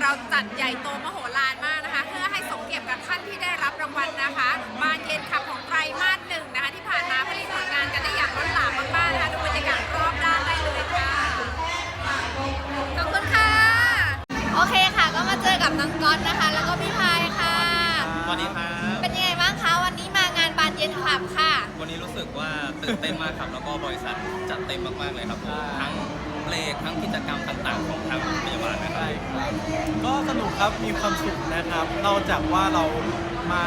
เราจัดใหญ่โตมโหฬารมากนะคะ เพื่อให้สมเกียรติกับท่านที่ได้รับรางวัลนะคะบานเย็นขับของไตรมาสหนึ่งนะคะ ที่ผ่านมาผลิตผลงานกันได้อย่างล้นหลามมากๆนะคะดูบรรยากาศรอบด้านได้เลยค่ะขอบคุณค่ะ โอเคค่ะ ก็มาเจอกับน้องก๊อตนะคะ แล้วก็พี่พายค่ะ สวัสดีครับ เป็นยังไงบ้างคะวันนี้มางานบานเย็นคลับค่ะ วันนี้รู้สึกว่าตื่นเต้นมากครับ แล้วก็บริษัทจัดเต็มมากๆเลยครับผมทั้ง เพลงทั้งกิจกรรมต่างๆ ของทางพยาบาลนะครับ ก็สนุกครับมีความสุขนะครับนอกจากว่าเรามา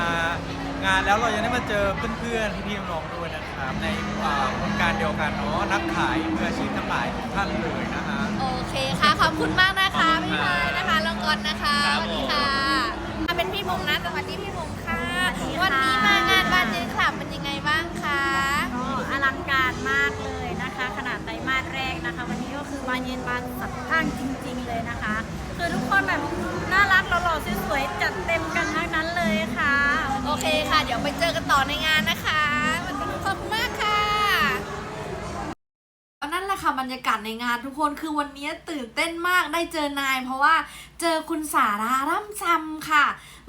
งานแล้วเรายังได้มาเจอเพื่อนๆพี่ๆน้องๆด้วยนะครับในอ่าโครงการเดียวกันเนาะนักขายมืออาชีพทั้งหลายทุกท่านเลยนะฮะ โอเคค่ะ ขอบคุณมากนะคะขอบคุณพี่ครัพาบยนะคะแล้วก่อนนะคะครัสบวัสดีค่ะมาเป็นพี่บุ๋มนะสวัสดีพี่บุ๋มค่ะสวัสดีค่ะ วันนี้มางานบานเย็นคลับเป็นยังไงบ้างคะ บานเย็นบานสับข้างจริง ๆ เลยนะคะ คือทุกคนแบบน่ารักหล่อๆสวยๆจัดเต็มกันทั้งนั้นเลยค่ะ โอเคค่ะ เดี๋ยวไปเจอกันต่อในงานนะคะวันนี้ขอบคุณมากค่ะ นั่นแหละ ค่ะบรรยากาศในงานทุกคนคือวันนี้ตื่นเต้นมากได้เจอนาย เพราะว่าเจอคุณสาราร่ำซำค่ะ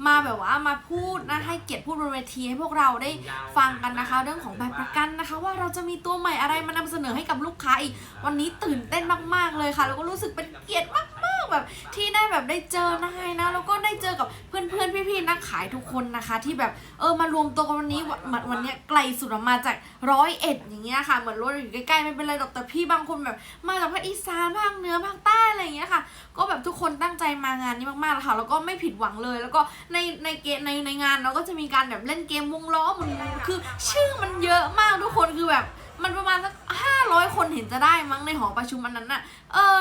มาแบบว่ามาพูดนะให้เกียรติพูดบนเวทีให้พวกเราได้ฟังกันนะคะ เรื่องของใบประกันนะคะ ว่าเราจะมีตัวใหม่อะไรมานำเสนอให้กับลูกค้าอีกวันนี้ตื่นเต้นมากๆเลยค่ะ แล้วก็รู้สึกเป็นเกียรติมาก แบบที่ได้แบบได้เจอนายนะ แล้วก็ได้เจอกับเพื่อนๆพี่ๆนักขายทุกคนนะคะ ที่แบบเออมารวมตัวกันวันนี้วันวันนี้ไกลสุดออกมาจากร้อยเอ็ดอย่างเงี้ยค่ะเหมือนรถอยู่ใกล้ๆไม่เป็นไรหรอกแต่พี่บางคนแบบมาจากภาคอีสานภาคเหนือภาคใต้อะไรอย่างเงี้ยค่ะ ก็แบบทุกคนตั้งใจมางานนี้มากๆเลยค่ะ แล้วก็ไม่ผิดหวังเลย แล้วก็ในในเกมในในงานเราก็จะมีการแบบเล่นเกมวงล้อมุนคือชื่อมันเยอะมากทุกคนคือแบบมันประมาณสักห้าร้อยคนเห็นจะได้มั้งในหอประชุมอันนั้นน่ะ เออ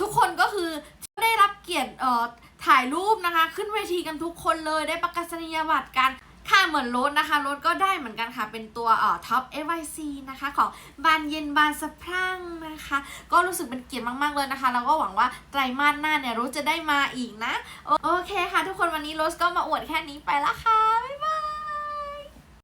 ทุกคนก็คือได้รับเกียรติเอ่อถ่ายรูปนะคะ ขึ้นเวทีกันทุกคนเลยได้ประกาศนียบัตรกันค่ะเหมือนรถนะคะรถก็ได้เหมือนกันค่ะเป็นตัวเอ่อท็อป FYC นะคะของบานเย็นบานสะพรั่งนะคะ ก็รู้สึกเป็นเกียรติมาก ๆ เลยนะคะแล้วก็หวังว่าไตรมาสหน้าเนี่ยรถจะได้มาอีกนะ โอโอเคค่ะ ทุกคนวันนี้รถก็มาอวดแค่นี้ไปละค่ะบ๊ายบาย